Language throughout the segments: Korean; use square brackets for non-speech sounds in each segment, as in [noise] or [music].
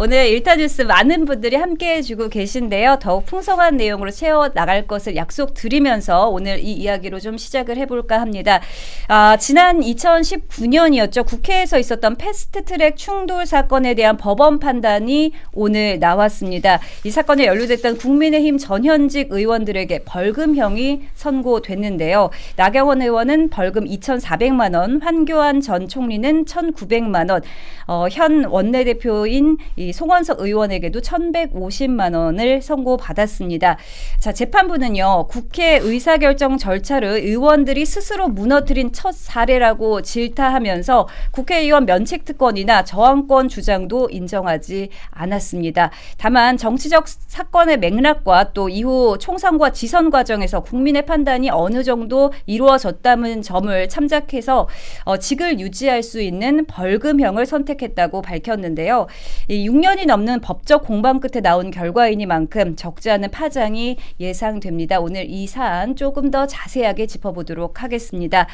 오늘 일타뉴스 많은 분들이 함께 해주고 계신데요. 더욱 풍성한 내용으로 채워 나갈 것을 약속드리면서 오늘 이 이야기로 좀 시작을 해볼까 합니다. 아, 지난 2019년이었죠. 국회에서 있었던 패스트트랙 충돌 사건에 대한 법원 판단이 오늘 나왔습니다. 이 사건에 연루됐던 국민의힘 전현직 의원들에게 벌금형이 선고됐는데요. 나경원 의원은 벌금 2,400만 원, 황교안 전 총리는 1,900만 원, 어, 현 원내대표인 이 송원석 의원에게도 1,150만 원을 선고받았습니다. 자, 재판부는요, 국회 의사결정 절차를 의원들이 스스로 무너뜨린 첫 사례라고 질타하면서 국회의원 면책 특권이나 저항권 주장도 인정하지 않았습니다. 다만 정치적 사건의 맥락과 또 이후 총선과 지선 과정에서 국민의 판단이 어느 정도 이루어졌다는 점을 참작해서 어, 직을 유지할 수 있는 벌금형을 선택했다고 밝혔는데요. 이 6년이 넘는 법적 공방 끝에 나온 결과이니만큼 적지 않은 파장이 예상됩니다. 오늘 이 사안 조금 더 자세하게 짚어보도록 하겠습니다.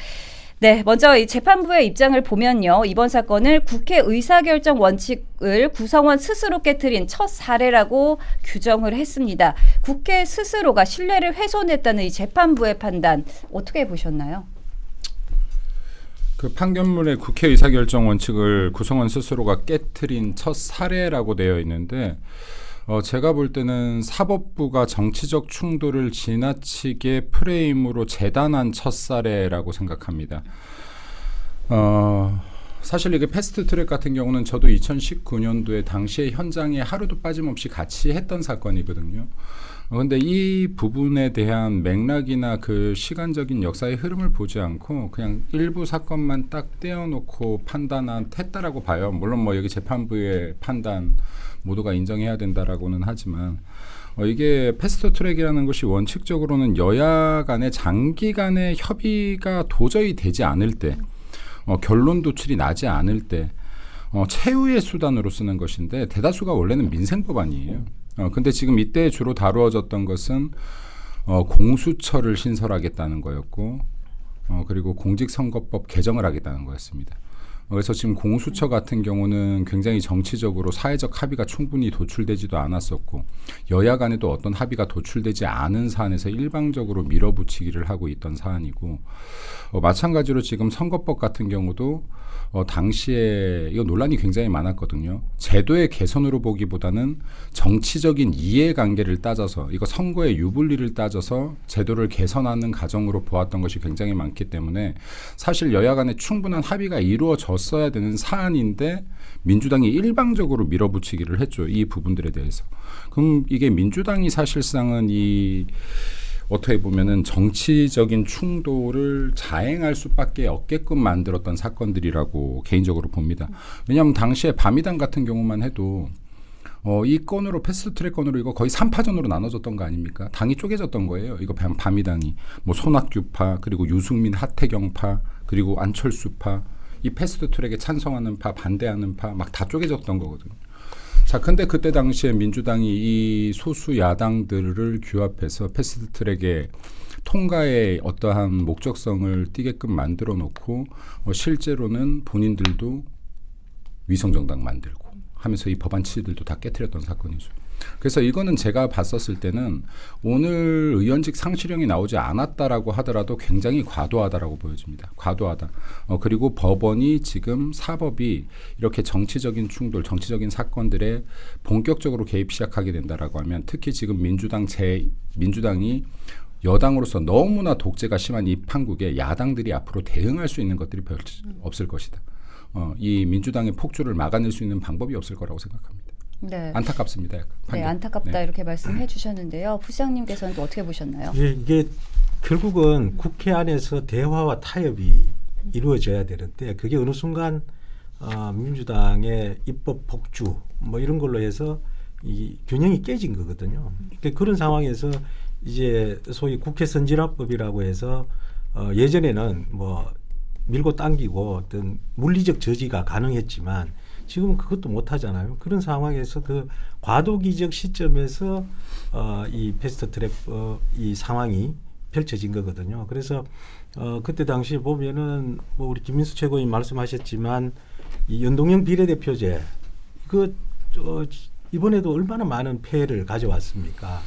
네, 먼저 이 재판부의 입장을 보면요. 이번 사건을 국회 의사결정 원칙을 구성원 스스로 깨뜨린 첫 사례라고 규정을 했습니다. 국회 스스로가 신뢰를 훼손했다는 이 재판부의 판단 어떻게 보셨나요? 그 판결문에 국회 의사결정 원칙을 구성원 스스로가 깨뜨린 첫 사례라고 되어 있는데 어, 제가 볼 때는 사법부가 정치적 충돌을 지나치게 프레임으로 재단한 첫 사례라고 생각합니다. 어, 사실 이게 패스트 트랙 같은 경우는 저도 2019년도에 당시에 현장에 하루도 빠짐없이 같이 했던 사건이거든요. 어, 근데 이 부분에 대한 맥락이나 그 시간적인 역사의 흐름을 보지 않고 그냥 일부 사건만 딱 떼어놓고 판단한 했다라고 봐요. 물론 뭐 여기 재판부의 판단 모두가 인정해야 된다라고는 하지만 어, 이게 패스트 트랙이라는 것이 원칙적으로는 여야 간의 장기간의 협의가 도저히 되지 않을 때 어, 결론 도출이 나지 않을 때 어, 최후의 수단으로 쓰는 것인데 대다수가 원래는 민생 법안이에요. 어, 근데 지금 이때 주로 다루어졌던 것은 어, 공수처를 신설하겠다는 거였고 어, 그리고 공직선거법 개정을 하겠다는 거였습니다. 어, 그래서 지금 공수처 같은 경우는 굉장히 정치적으로 사회적 합의가 충분히 도출되지도 않았었고 여야 간에도 어떤 합의가 도출되지 않은 사안에서 일방적으로 밀어붙이기를 하고 있던 사안이고 어, 마찬가지로 지금 선거법 같은 경우도 어, 당시에 이거 논란이 굉장히 많았거든요. 제도의 개선으로 보기보다는 정치적인 이해관계를 따져서 이거 선거의 유불리를 따져서 제도를 개선하는 과정으로 보았던 것이 굉장히 많기 때문에 사실 여야 간에 충분한 합의가 이루어 졌어야 되는 사안인데 민주당이 일방적으로 밀어붙이기를 했죠. 이 부분들에 대해서. 그럼 이게 민주당이 사실상은 이 어떻게 보면은 정치적인 충돌을 자행할 수밖에 없게끔 만들었던 사건들이라고 개인적으로 봅니다. 왜냐하면 당시에 밤이당 같은 경우만 해도 어, 이 건으로 패스트트랙 건으로 이거 거의 3파전으로 나눠졌던 거 아닙니까? 당이 쪼개졌던 거예요. 이거 밤, 밤이당이 뭐 손학규파 그리고 유승민 하태경파 그리고 안철수파 이 패스트 트랙에 찬성하는 파 반대하는 파 막 다 쪼개졌던 거거든요. 자, 근데 그때 당시에 민주당이 이 소수 야당들을 규합해서 패스트 트랙에 통과의 어떠한 목적성을 띠게끔 만들어 놓고 어, 실제로는 본인들도 위성정당 만들고 하면서 이 법안 취지들도 다 깨뜨렸던 사건이죠. 그래서 이거는 제가 봤었을 때는 오늘 의원직 상실형이 나오지 않았다라고 하더라도 굉장히 과도하다라고 보여집니다. 과도하다. 어, 그리고 법원이 지금 사법이 이렇게 정치적인 충돌, 정치적인 사건들에 본격적으로 개입 시작하게 된다라고 하면 특히 지금 민주당 제 민주당이 여당으로서 너무나 독재가 심한 이 판국에 야당들이 앞으로 대응할 수 있는 것들이 별 없을 것이다. 어, 이 민주당의 폭주를 막아낼 수 있는 방법이 없을 거라고 생각합니다. 네. 안타깝습니다. 네. 안타깝다 네. 이렇게 말씀해 주셨는데요. 부시장님께서는 또 어떻게 보셨나요? 예, 이게 결국은 국회 안에서 대화와 타협이 이루어져야 되는데 그게 어느 순간 어, 민주당의 입법 폭주 뭐 이런 걸로 해서 이 균형이 깨진 거거든요. 그러니까 그런 상황에서 이제 소위 국회 선진화법이라고 해서 어, 예전에는 뭐 밀고 당기고 어떤 물리적 저지가 가능했지만 지금은 그것도 못 하잖아요. 그런 상황에서 그 과도기적 시점에서 어, 이 패스트 트랙 어, 이 상황이 펼쳐진 거거든요. 그래서 어, 그때 당시 보면은 뭐 우리 김민수 최고위원 말씀하셨지만 이 연동형 비례대표제 그 어, 이번에도 얼마나 많은 폐해를 가져왔습니까?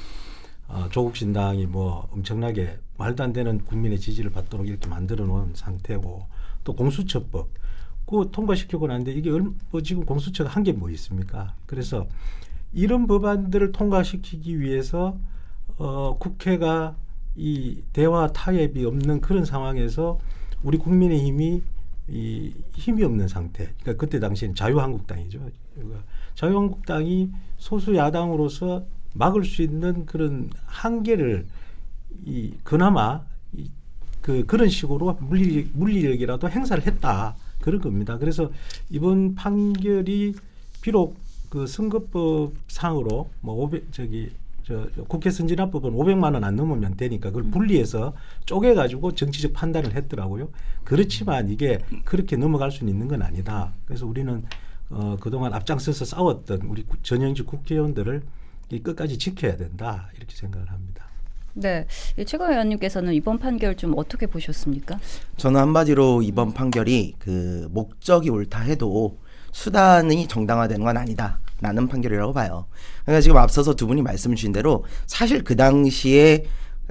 어, 조국 신당이 뭐 엄청나게 말도 안 되는 국민의 지지를 받도록 이렇게 만들어 놓은 상태고 또 공수처법 그 통과시키고 나는데 이게 얼, 뭐 지금 공수처가 한 게 뭐 있습니까? 그래서 이런 법안들을 통과시키기 위해서 어, 국회가 이 대화 타협이 없는 그런 상황에서 우리 국민의 힘이 이 힘이 없는 상태. 그러니까 그때 당시엔 자유한국당이죠. 그러니까 자유한국당이 소수 야당으로서 막을 수 있는 그런 한계를 이 그나마 이, 그 그런 식으로 물리 물리력이라도 행사를 했다 그런 겁니다. 그래서 이번 판결이 비록 그 선거법 상으로 뭐500 저기 저 국회 선진화법은 500만 원 안 넘으면 되니까 그걸 분리해서 쪼개 가지고 정치적 판단을 했더라고요. 그렇지만 이게 그렇게 넘어갈 수는 있는 건 아니다. 그래서 우리는 어 그동안 앞장서서 싸웠던 우리 구- 전형직 국회의원들을 이 끝까지 지켜야 된다 이렇게 생각을 합니다. 네, 이 최강 의원님께서는 이번 판결 좀 어떻게 보셨습니까? 저는 한마디로 이번 판결이 그 목적이 옳다 해도 수단이 정당화되는 건 아니다 라는 판결이라고 봐요. 그러니까 지금 앞서서 두 분이 말씀 주신 대로 사실 그 당시에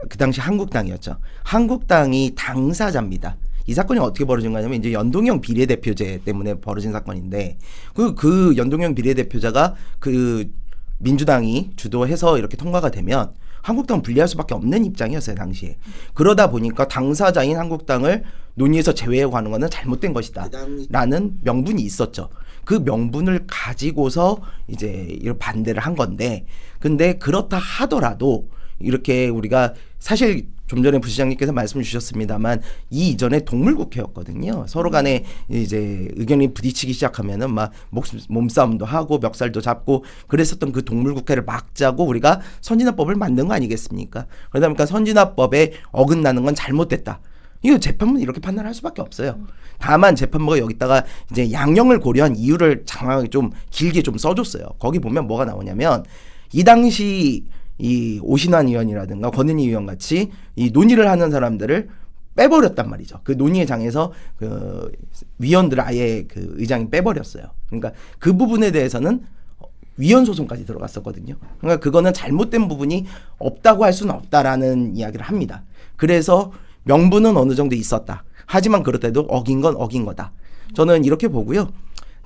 그 당시 한국당이었죠. 한국당이 당사자입니다. 이 사건이 어떻게 벌어진 거냐면 이제 연동형 비례대표제 때문에 벌어진 사건인데 그, 그 연동형 비례대표자가 그 민주당이 주도해서 이렇게 통과가 되면 한국당 분리할 수밖에 없는 입장이었어요 당시에. 그러다 보니까 당사자인 한국당을 논의에서 제외하고 하는 것은 잘못된 것이다라는 명분이 있었죠. 그 명분을 가지고서 이제 이런 반대를 한 건데 근데 그렇다 하더라도 이렇게 우리가 사실 좀 전에 부시장님께서 말씀 주셨습니다만 이 이전에 동물국회였거든요. 서로 간에 이제 의견이 부딪히기 시작하면은 막 목, 몸싸움도 하고 멱살도 잡고 그랬었던 그 동물국회를 막자고 우리가 선진화법을 만든 거 아니겠습니까? 그러다 보니까 선진화법에 어긋나는 건 잘못됐다. 이거 재판부는 이렇게 판단할 수밖에 없어요. 다만 재판부가 여기다가 이제 양형을 고려한 이유를 장황하게 좀 길게 좀 써줬어요. 거기 보면 뭐가 나오냐면 이 당시 이 오신환 의원이라든가 권은희 의원 같이 이 논의를 하는 사람들을 빼버렸단 말이죠. 그 논의의 장에서 그 위원들을 아예 그 의장이 빼버렸어요. 그러니까 그 부분에 대해서는 위헌 소송까지 들어갔었거든요. 그러니까 그거는 잘못된 부분이 없다고 할 수는 없다라는 이야기를 합니다. 그래서 명분은 어느 정도 있었다. 하지만 그렇다도 어긴 건 어긴 거다. 저는 이렇게 보고요.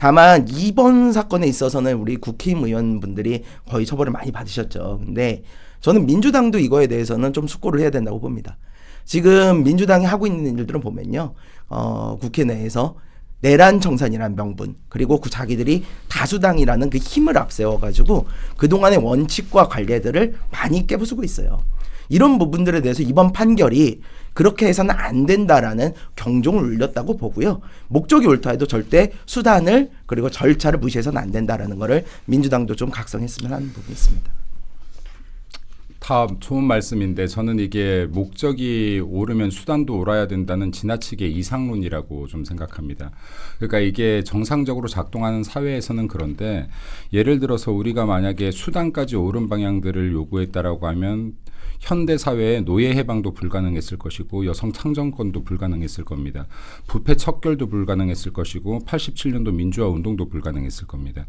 다만 이번 사건에 있어서는 우리 국힘 의원분들이 거의 처벌을 많이 받으셨죠. 근데 저는 민주당도 이거에 대해서는 좀 숙고를 해야 된다고 봅니다. 지금 민주당이 하고 있는 일들은 보면요. 어, 국회 내에서 내란 정산이라는 명분 그리고 그 자기들이 다수당이라는 그 힘을 앞세워 가지고 그동안의 원칙과 관례들을 많이 깨부수고 있어요. 이런 부분들에 대해서 이번 판결이 그렇게 해서는 안 된다라는 경종을 울렸다고 보고요. 목적이 옳다 해도 절대 수단을 그리고 절차를 무시해서는 안 된다라는 거를 민주당도 좀 각성했으면 하는 부분이 있습니다. 다 좋은 말씀인데 저는 이게 목적이 오르면 수단도 옳아야 된다는 지나치게 이상론이라고 좀 생각합니다. 그러니까 이게 정상적으로 작동하는 사회에서는 그런데 예를 들어서 우리가 만약에 수단까지 옳은 방향들을 요구했다라고 하면 현대 사회에 노예 해방도 불가능했을 것이고 여성 창정권도 불가능했을 겁니다. 부패 척결도 불가능했을 것이고 87년도 민주화 운동도 불가능했을 겁니다.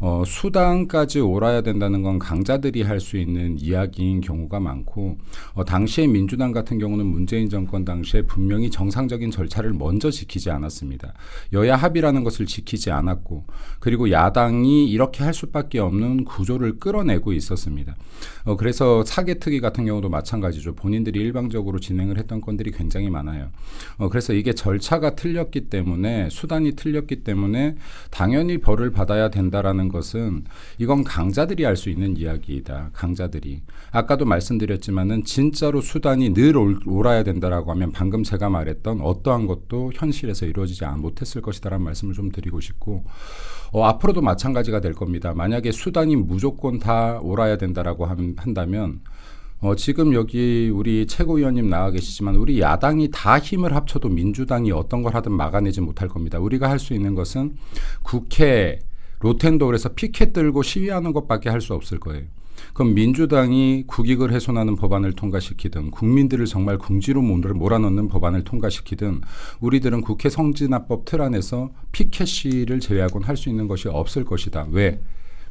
어, 수단까지 옳아야 된다는 건 강자들이 할 수 있는 이야기인 경우가 많고 어, 당시에 민주당 같은 경우는 문재인 정권 당시에 분명히 정상적인 절차를 먼저 지키지 않았습니다. 여야 합의라는 것을 지키지 않았고 그리고 야당이 이렇게 할 수밖에 없는 구조를 끌어내고 있었습니다. 어, 그래서 사개특위 같은 경우도 마찬가지죠. 본인들이 일방적으로 진행을 했던 건들이 굉장히 많아요. 어, 그래서 이게 절차가 틀렸기 때문에 수단이 틀렸기 때문에 당연히 벌을 받아야 된다라는 것은 이건 강자들이 할 수 있는 이야기이다. 강자들이 아까도 말씀드렸지만은 진짜로 수단이 늘 올- 옳아야 된다라고 하면 방금 제가 말했던 어떠한 것도 현실에서 이루어지지 않- 못했을 것이다라는 말씀을 좀 드리고 싶고 어, 앞으로도 마찬가지가 될 겁니다. 만약에 수단이 무조건 다 옳아야 된다라고 함- 한다면 어, 지금 여기 우리 최고위원님 나와 계시지만 우리 야당이 다 힘을 합쳐도 민주당이 어떤 걸 하든 막아내지 못할 겁니다. 우리가 할 수 있는 것은 국회 로텐도어에서 피켓 들고 시위하는 것밖에 할 수 없을 거예요. 그럼 민주당이 국익을 훼손하는 법안을 통과시키든 국민들을 정말 궁지로 몰- 몰아넣는 법안을 통과시키든 우리들은 국회 성진화법 틀 안에서 피켓 시위를 제외하고는 할수 있는 것이 없을 것이다. 왜?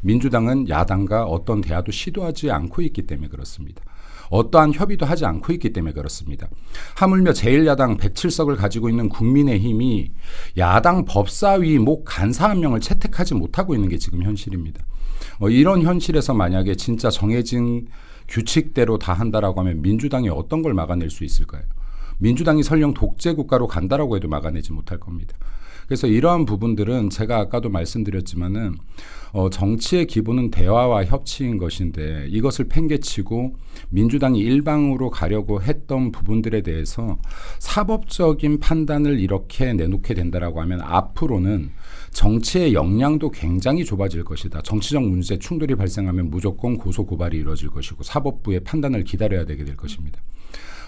민주당은 야당과 어떤 대화도 시도하지 않고 있기 때문에 그렇습니다. 어떠한 협의도 하지 않고 있기 때문에 그렇습니다. 하물며 제1야당 107석을 가지고 있는 국민의힘이 야당 법사위 목 간사 한 명을 채택하지 못하고 있는 게 지금 현실입니다. 어, 이런 현실에서 만약에 진짜 정해진 규칙대로 다 한다라고 하면 민주당이 어떤 걸 막아낼 수 있을까요? 민주당이 설령 독재 국가로 간다라고 해도 막아내지 못할 겁니다. 그래서 이러한 부분들은 제가 아까도 말씀드렸지만은 어, 정치의 기본은 대화와 협치인 것인데 이것을 팽개치고 민주당이 일방으로 가려고 했던 부분들에 대해서 사법적인 판단을 이렇게 내놓게 된다라고 하면 앞으로는 정치의 역량도 굉장히 좁아질 것이다. 정치적 문제 충돌이 발생하면 무조건 고소 고발이 이루어질 것이고 사법부의 판단을 기다려야 되게 될 것입니다.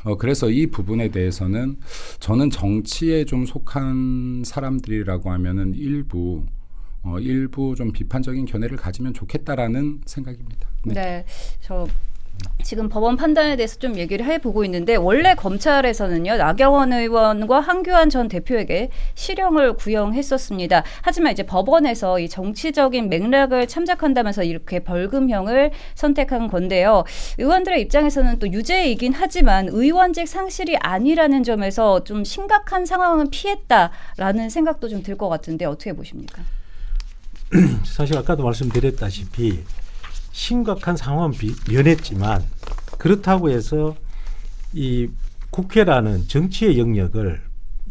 어, 그래서 이 부분에 대해서는 저는 정치에 좀 속한 사람들이라고 하면은 일부 어, 일부 좀 비판적인 견해를 가지면 좋겠다라는 생각입니다. 네. 네. 저 지금 법원 판단에 대해서 좀 얘기를 해보고 있는데 원래 검찰에서는요 나경원 의원과 한교안 전 대표에게 실형을 구형했었습니다. 하지만 이제 법원에서 이 정치적인 맥락을 참작한다면서 이렇게 벌금형을 선택한 건데요. 의원들의 입장에서는 또 유죄이긴 하지만 의원직 상실이 아니라는 점에서 좀 심각한 상황은 피했다라는 생각도 좀 들 것 같은데 어떻게 보십니까? [clears throat] 사실 아까도 말씀드렸다시피 심각한 상황은 비, 면했지만 그렇다고 해서 이 국회라는 정치의 영역을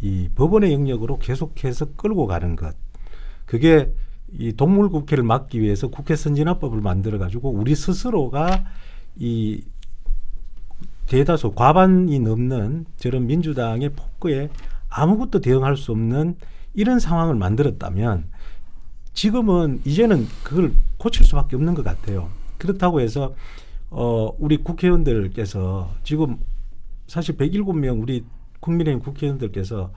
이 법원의 영역으로 계속해서 끌고 가는 것 그게 이 동물 국회를 막기 위해서 국회 선진화법을 만들어 가지고 우리 스스로가 이 대다수 과반이 넘는 저런 민주당의 폭거에 아무것도 대응할 수 없는 이런 상황을 만들었다면 지금은 이제는 그걸 고칠 수밖에 없는 것 같아요. 그렇다고 해서 어 우리 국회의원들께서 지금 사실 107명 우리 국민의힘 국회의원들께서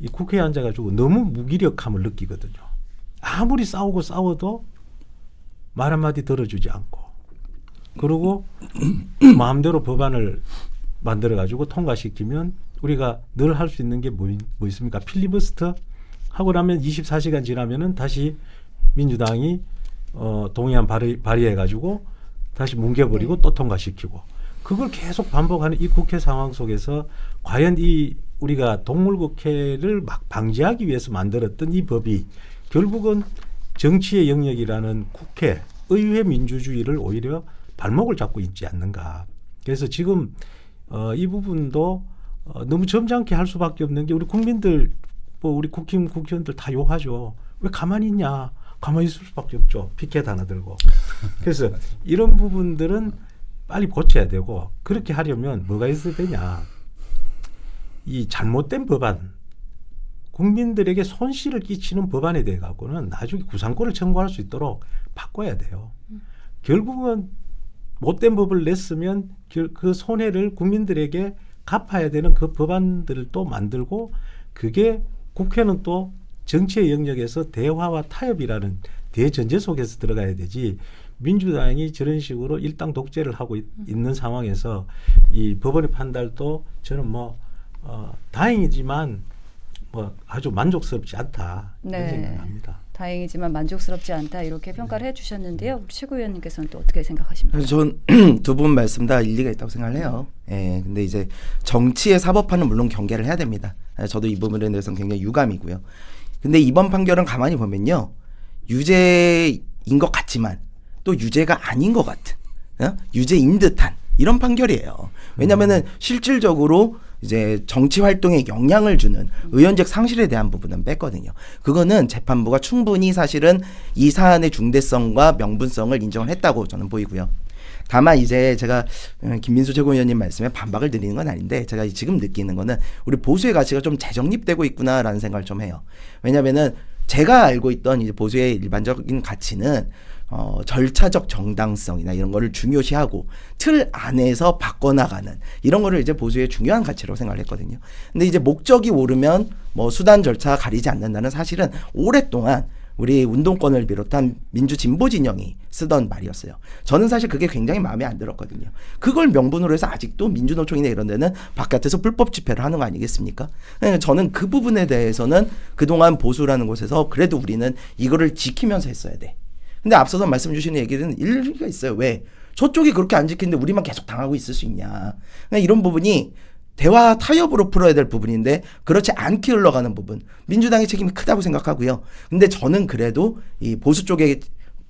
이 국회에 앉아가지고 너무 무기력함을 느끼거든요. 아무리 싸우고 싸워도 말 한마디 들어주지 않고 그리고 [clears throat] 마음대로 법안을 만들어가지고 통과시키면 우리가 늘 할 수 있는 게 뭐 있습니까? 필리버스터 하고 나면 24시간 지나면은 다시 민주당이 어, 동의안 발의, 발의해가지고 다시 뭉개버리고 또 통과시키고 그걸 계속 반복하는 이 국회 상황 속에서 과연 이 우리가 동물국회를 막 방지하기 위해서 만들었던 이 법이 결국은 정치의 영역이라는 국회 의회 민주주의를 오히려 발목을 잡고 있지 않는가. 그래서 지금 어, 이 부분도 어, 너무 점잖게 할 수밖에 없는 게 우리 국민들 뭐 우리 국힘 국회의원들 다 욕하죠. 왜 가만히 있냐? 가만히 있을 수밖에 없죠. 피켓 하나 들고. 그래서 이런 부분들은 빨리 고쳐야 되고 그렇게 하려면 뭐가 있어야 되냐? 이 잘못된 법안, 국민들에게 손실을 끼치는 법안에 대해 갖고는 나중에 구상권을 청구할 수 있도록 바꿔야 돼요. 결국은 못된 법을 냈으면 결- 그 손해를 국민들에게 갚아야 되는 그 법안들을 또 만들고 그게 국회는 또 정치의 영역에서 대화와 타협이라는 대전제 속에서 들어가야 되지 민주당이 저런 식으로 일당 독재를 하고 있, 는 상황에서 이 법원의 판단도 저는 뭐 어, 다행이지만 뭐 아주 만족스럽지 않다 네. 이런 생각합니다. 다행이지만 만족스럽지 않다 이렇게 평가를 해주셨는데요. 우리 최고위원님께서는 또 어떻게 생각하십니까? 전 두 [clears throat] 분 말씀 다 일리가 있다고 생각을 해요. 예, 근데 이제 정치의 사법화는 물론 경계를 해야 됩니다. 예, 저도 이 부분에 대해서는 굉장히 유감이고요. 근데 이번 판결은 가만히 보면요. 유죄인 것 같지만 또 유죄가 아닌 것 같은, 어? 유죄인 듯한 이런 판결이에요. 왜냐면은 실질적으로 이제 정치 활동에 영향을 주는 의원직 상실에 대한 부분은 뺐거든요. 그거는 재판부가 충분히 사실은 이 사안의 중대성과 명분성을 인정을 했다고 저는 보이고요. 다만 이제 제가 음, 김민수 최고위원님 말씀에 반박을 드리는 건 아닌데 제가 지금 느끼는 거는 우리 보수의 가치가 좀 재정립되고 있구나라는 생각을 좀 해요. 왜냐면은 제가 알고 있던 이제 보수의 일반적인 가치는 어, 절차적 정당성이나 이런 거를 중요시하고 틀 안에서 바꿔나가는 이런 거를 이제 보수의 중요한 가치로 생각을 했거든요. 근데 이제 목적이 오르면 뭐 수단 절차 가리지 않는다는 사실은 오랫동안 우리 운동권을 비롯한 민주 진보 진영이 쓰던 말이었어요. 저는 사실 그게 굉장히 마음에 안 들었거든요. 그걸 명분으로 해서 아직도 민주노총이나 이런 데는 바깥에서 불법 집회를 하는 거 아니겠습니까? 그러니까 저는 그 부분에 대해서는 그동안 보수라는 곳에서 그래도 우리는 이거를 지키면서 했어야 돼. 근데 앞서서 말씀 주신 얘기는 일리가 있어요. 왜? 저쪽이 그렇게 안 지키는데 우리만 계속 당하고 있을 수 있냐. 그러니까 이런 부분이 대화 타협으로 풀어야 될 부분인데 그렇지 않게 흘러가는 부분. 민주당의 책임이 크다고 생각하고요. 근데 저는 그래도 이 보수 쪽의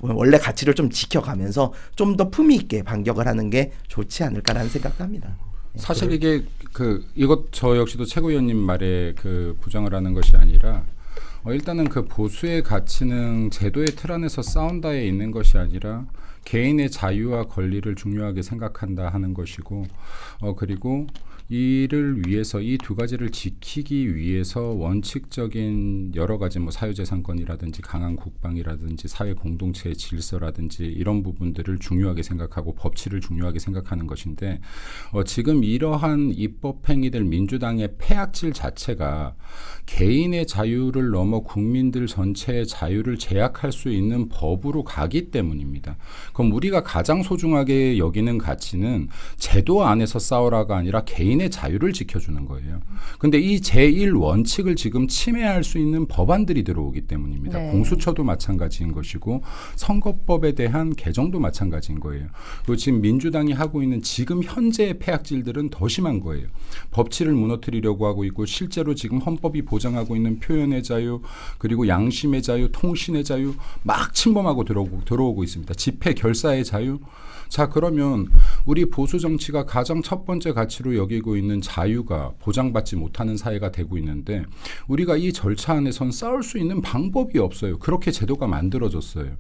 원래 가치를 좀 지켜가면서 좀 더 품위 있게 반격을 하는 게 좋지 않을까라는 생각도 합니다. 사실 이게 그 이것 저 역시도 최고위원님 말에 그 부정을 하는 것이 아니라 어, 일단은 그 보수의 가치는 제도의 틀 안에서 싸운다에 있는 것이 아니라 개인의 자유와 권리를 중요하게 생각한다 하는 것이고 어 그리고 이를 위해서 이 두 가지를 지키기 위해서 원칙적인 여러 가지 뭐 사유재산권이라든지 강한 국방이라든지 사회 공동체의 질서라든지 이런 부분들을 중요하게 생각하고 법치를 중요하게 생각하는 것인데 어, 지금 이러한 입법 행위들 민주당의 폐악질 자체가 개인의 자유를 넘어 국민들 전체의 자유를 제약할 수 있는 법으로 가기 때문입니다. 그럼 우리가 가장 소중하게 여기는 가치는 제도 안에서 싸우라가 아니라 개인 의 자유를 지켜주는 거예요. 근데 이 제1 원칙을 지금 침해할 수 있는 법안들이 들어오기 때문입니다. 네. 공수처도 마찬가지인 것이고 선거법에 대한 개정도 마찬가지인 거예요. 그리고 지금 민주당이 하고 있는 지금 현재의 폐악질들은 더 심한 거예요. 법치를 무너뜨리려고 하고 있고 실제로 지금 헌법이 보장하고 있는 표현의 자유 그리고 양심의 자유, 통신의 자유 막 침범하고 들어오고 들어오고 있습니다. 집회 결사의 자유. 자 그러면 우리 보수 정치가 가장 첫 번째 가치로 여기고 있는 자유가 보장받지 못하는 사회가 되고 있는데 우리가 이 절차 안에선 싸울 수 있는 방법이 없어요. 그렇게 제도가 만들어졌어요.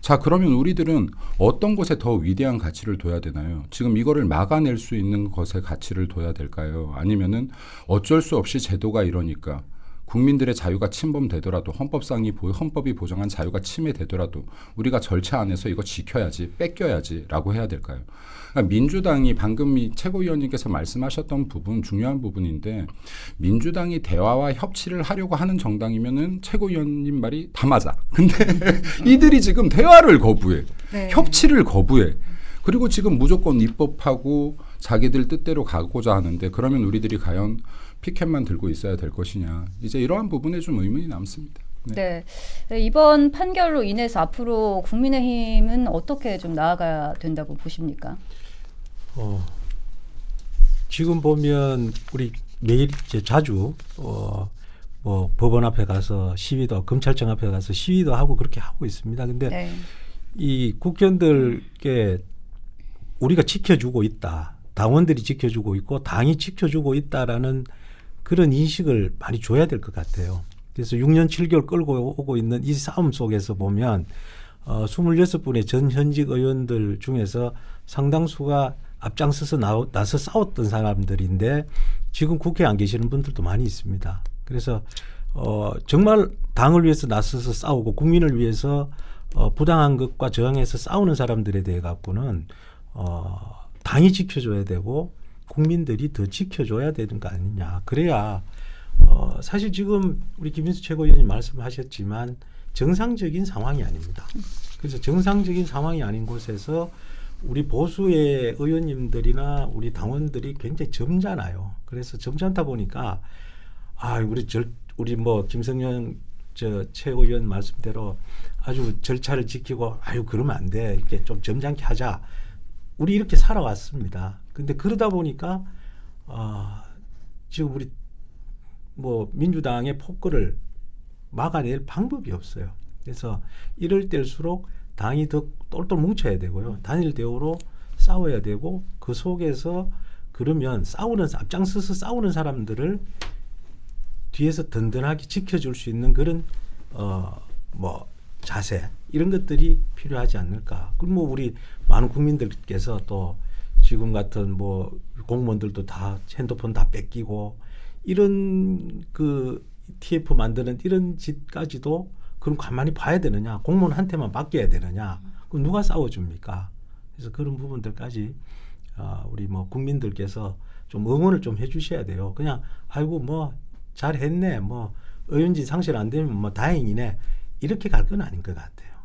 자, 그러면 우리들은 어떤 것에 더 위대한 가치를 둬야 되나요? 지금 이거를 막아낼 수 있는 것에 가치를 둬야 될까요? 아니면은 어쩔 수 없이 제도가 이러니까 국민들의 자유가 침범되더라도 헌법상이 보- 헌법이 보장한 자유가 침해되더라도 우리가 절차 안에서 이거 지켜야지 뺏겨야지라고 해야 될까요? 그러니까 민주당이 방금 이 최고위원님께서 말씀하셨던 부분 중요한 부분인데 민주당이 대화와 협치를 하려고 하는 정당이면은 최고위원님 말이 다 맞아. [laughs] 근데 [laughs] 이들이 지금 대화를 거부해. 네. 협치를 거부해. 그리고 지금 무조건 입법하고 자기들 뜻대로 가고자 하는데 그러면 우리들이 과연 피켓만 들고 있어야 될 것이냐. 이제 이러한 부분에 좀 의문이 남습니다. 네. 네. 네, 이번 판결로 인해서 앞으로 국민의힘은 어떻게 좀 나아가야 된다고 보십니까? 어, 지금 보면 우리 매일 이제 자주 어, 뭐 법원 앞에 가서 시위도 검찰청 앞에 가서 시위도 하고 그렇게 하고 있습니다. 근데 네. 이 국회의원들께 우리가 지켜주고 있다. 당원들이 지켜주고 있고 당이 지켜주고 있다라는 그런 인식을 많이 줘야 될 것 같아요. 그래서 6년 7개월 끌고 오고 있는 이 싸움 속에서 보면 어, 26분의 전 현직 의원들 중에서 상당수가 앞장서서 나, 나서 싸웠던 사람들인데 지금 국회에 안 계시는 분들도 많이 있습니다. 그래서 어, 정말 당을 위해서 나서서 싸우고 국민을 위해서 어, 부당한 것과 저항해서 싸우는 사람들에 대해 갖고는 어, 당이 지켜줘야 되고 국민들이 더 지켜줘야 되는 거 아니냐. 그래야 어, 사실 지금 우리 김인수 최고위원님 말씀하셨지만 정상적인 상황이 아닙니다. 그래서 정상적인 상황이 아닌 곳에서 우리 보수의 의원님들이나 우리 당원들이 굉장히 점잖아요. 그래서 점잖다 보니까 아 우리 절 우리 뭐 김성현 저 최고위원 말씀대로 아주 절차를 지키고 아유 그러면 안 돼. 이렇게 좀 점잖게 하자. 우리 이렇게 살아왔습니다. 근데 그러다 보니까 아 지금 우리 뭐 민주당의 폭거를 막아낼 방법이 없어요. 그래서 이럴 때일수록 당이 더 똘똘 뭉쳐야 되고요. 단일 대우로 싸워야 되고 그 속에서 그러면 싸우는 앞장서서 싸우는 사람들을 뒤에서 든든하게 지켜줄 수 있는 그런 어 뭐 자세 이런 것들이 필요하지 않을까. 그럼 뭐 우리 많은 국민들께서 또 지금 같은 뭐 공무원들도 다 핸드폰 다 뺏기고 이런 그 TF 만드는 이런 짓까지도 그럼 가만히 봐야 되느냐? 공무원한테만 맡겨야 되느냐? 그럼 누가 싸워줍니까? 그래서 그런 부분들까지 어, 우리 뭐 국민들께서 좀 응원을 좀 해주셔야 돼요. 그냥 아이고 뭐 잘했네, 뭐 의원직 상실 안 되면 뭐 다행이네 이렇게 갈 건 아닌 것 같아요.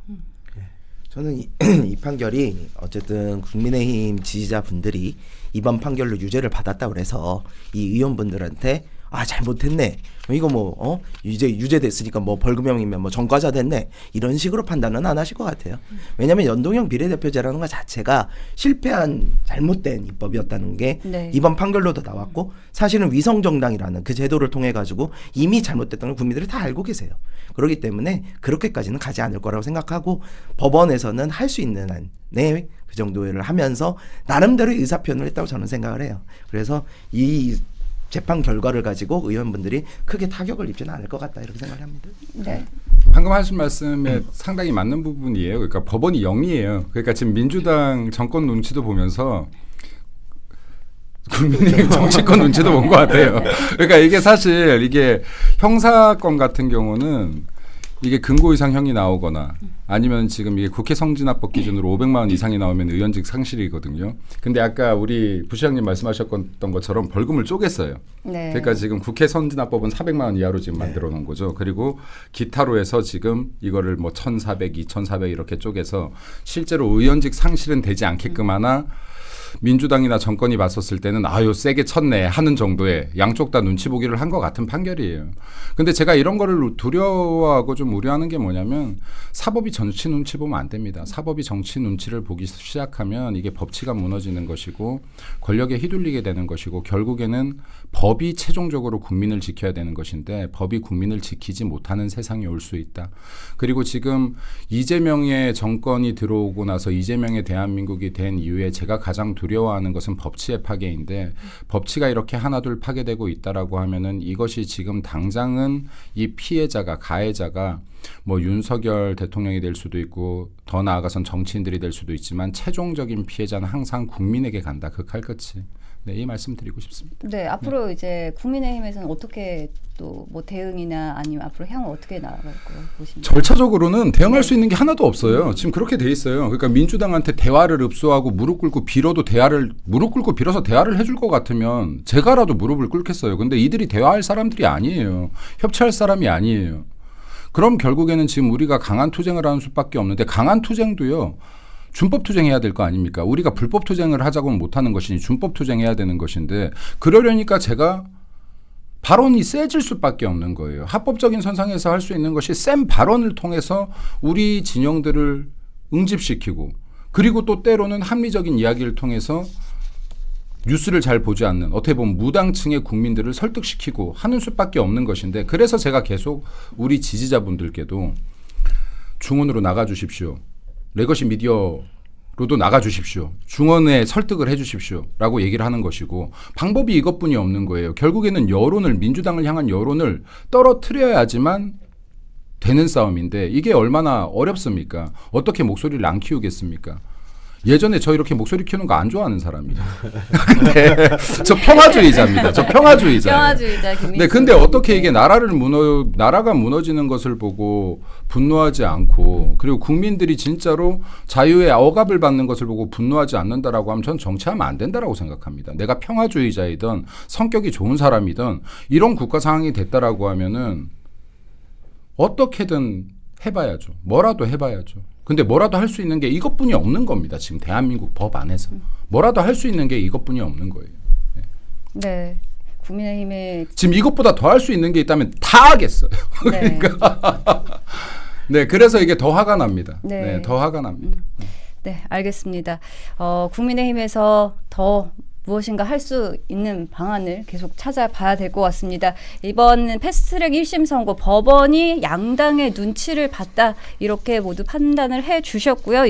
저는 이, [clears throat] 이 판결이 어쨌든 국민의힘 지지자분들이 이번 판결로 유죄를 받았다 그래서 이 의원분들한테 아 잘못했네. 이거 뭐 어? 이제 유죄됐으니까 뭐 벌금형이면 뭐 전과자 됐네. 이런 식으로 판단은 안 하실 것 같아요. 왜냐하면 연동형 비례대표제라는 것 자체가 실패한 잘못된 입법이었다는 게 네. 이번 판결로도 나왔고 사실은 위성정당이라는 그 제도를 통해 가지고 이미 잘못됐다는 걸 국민들이 다 알고 계세요. 그렇기 때문에 그렇게까지는 가지 않을 거라고 생각하고 법원에서는 할 수 있는 한 네 그 정도를 하면서 나름대로 의사 표현을 했다고 저는 생각을 해요. 그래서 이 재판 결과를 가지고 의원분들이 크게 타격을 입지는 않을 것 같다 이렇게 생각을 합니다. 네. 방금 하신 말씀에 상당히 맞는 부분이에요. 그러니까 법원이 영이에요. 그러니까 지금 민주당 정권 눈치도 보면서 국민의힘 [laughs] 정치권 눈치도 본 것 같아요. 그러니까 이게 사실 이게 형사건 같은 경우는 이게 근고 이상 형이 나오거나 아니면 지금 이게 국회 성진화법 기준으로 500만 원 이상이 나오면 의원직 상실이거든요. 근데 아까 우리 부시장님 말씀하셨던 것처럼 벌금을 쪼갰어요. 네. 그러니까 지금 국회 선진화법은 400만 원 이하로 지금 만들어 놓은 거죠. 그리고 기타로 해서 지금 이거를 뭐 1,400, 2,400 이렇게 쪼개서 실제로 의원직 상실은 되지 않게끔 하나 민주당이나 정권이 봤었을 때는 아유 세게 쳤네 하는 정도의 양쪽 다 눈치 보기를 한 것 같은 판결이에요. 근데 제가 이런 거를 두려워하고 좀 우려하는 게 뭐냐면 사법이 정치 눈치 보면 안 됩니다. 사법이 정치 눈치를 보기 시작하면 이게 법치가 무너지는 것이고 권력에 휘둘리게 되는 것이고 결국에는 법이 최종적으로 국민을 지켜야 되는 것인데 법이 국민을 지키지 못하는 세상이 올 수 있다. 그리고 지금 이재명의 정권이 들어오고 나서 이재명의 대한민국이 된 이후에 제가 가장 두려워하는 것은 법치의 파괴인데 법치가 이렇게 하나둘 파괴되고 있다라고 하면은 이것이 지금 당장은 이 피해자가 가해자가 뭐 윤석열 대통령이 될 수도 있고 더 나아가선 정치인들이 될 수도 있지만 최종적인 피해자는 항상 국민에게 간다. 그 칼끝이. 네, 이 말씀 드리고 싶습니다. 네, 앞으로 이제 국민의힘에서는 어떻게 또 뭐 대응이나 아니면 앞으로 향후 어떻게 나아갈 거라고 보십니까? 절차적으로는 대응할 수 있는 게 하나도 없어요. 지금 그렇게 돼 있어요. 그러니까 민주당한테 대화를 읍소하고 무릎 꿇고 빌어도 대화를 무릎 꿇고 빌어서 대화를 해줄 것 같으면 제가라도 무릎을 꿇겠어요. 근데 이들이 대화할 사람들이 아니에요. 협치할 사람이 아니에요. 그럼 결국에는 지금 우리가 강한 투쟁을 하는 수밖에 없는데 강한 투쟁도요. 준법 투쟁해야 될 거 아닙니까? 우리가 불법 투쟁을 하자고는 못하는 것이니 준법 투쟁해야 되는 것인데 그러려니까 제가 발언이 세질 수밖에 없는 거예요. 합법적인 선상에서 할 수 있는 것이 센 발언을 통해서 우리 진영들을 응집시키고 그리고 또 때로는 합리적인 이야기를 통해서 뉴스를 잘 보지 않는 어떻게 보면 무당층의 국민들을 설득시키고 하는 수밖에 없는 것인데 그래서 제가 계속 우리 지지자분들께도 중원으로 나가 주십시오. 레거시 미디어로도 나가 주십시오. 중원에 설득을 해 주십시오 라고 얘기를 하는 것이고 방법이 이것뿐이 없는 거예요. 결국에는 여론을 민주당을 향한 여론을 떨어뜨려야지만 되는 싸움인데 이게 얼마나 어렵습니까? 어떻게 목소리를 안 키우겠습니까? 예전에 저 이렇게 목소리 키우는 거 안 좋아하는 사람이에요. [laughs] 근데 저 평화주의자입니다. 저 평화주의자. 평화주의자 김민수. 네, 근데 어떻게 이게 나라를 무너 나라가 무너지는 것을 보고 분노하지 않고 그리고 국민들이 진짜로 자유의 억압을 받는 것을 보고 분노하지 않는다라고 하면 전 정치하면 안 된다라고 생각합니다. 내가 평화주의자이든 성격이 좋은 사람이든 이런 국가 상황이 됐다라고 하면은 어떻게든 해봐야죠. 뭐라도 해봐야죠. 근데 뭐라도 할 수 있는 게 이것뿐이 없는 겁니다. 지금 대한민국 법 안에서 뭐라도 할 수 있는 게 이것뿐이 없는 거예요. 네. 국민의힘의 지금 이것보다 더 할 수 있는 게 있다면 다 하겠어요. [laughs] 네. 네, 그래서 이게 더 화가 납니다. 네. 네, 더 화가 납니다. 네, 알겠습니다. 어, 국민의힘에서 더 무엇인가 할 수 있는 방안을 계속 찾아봐야 될 것 같습니다. 이번 패스트트랙 1심 선고 법원이 양당의 눈치를 봤다 이렇게 모두 판단을 해 주셨고요.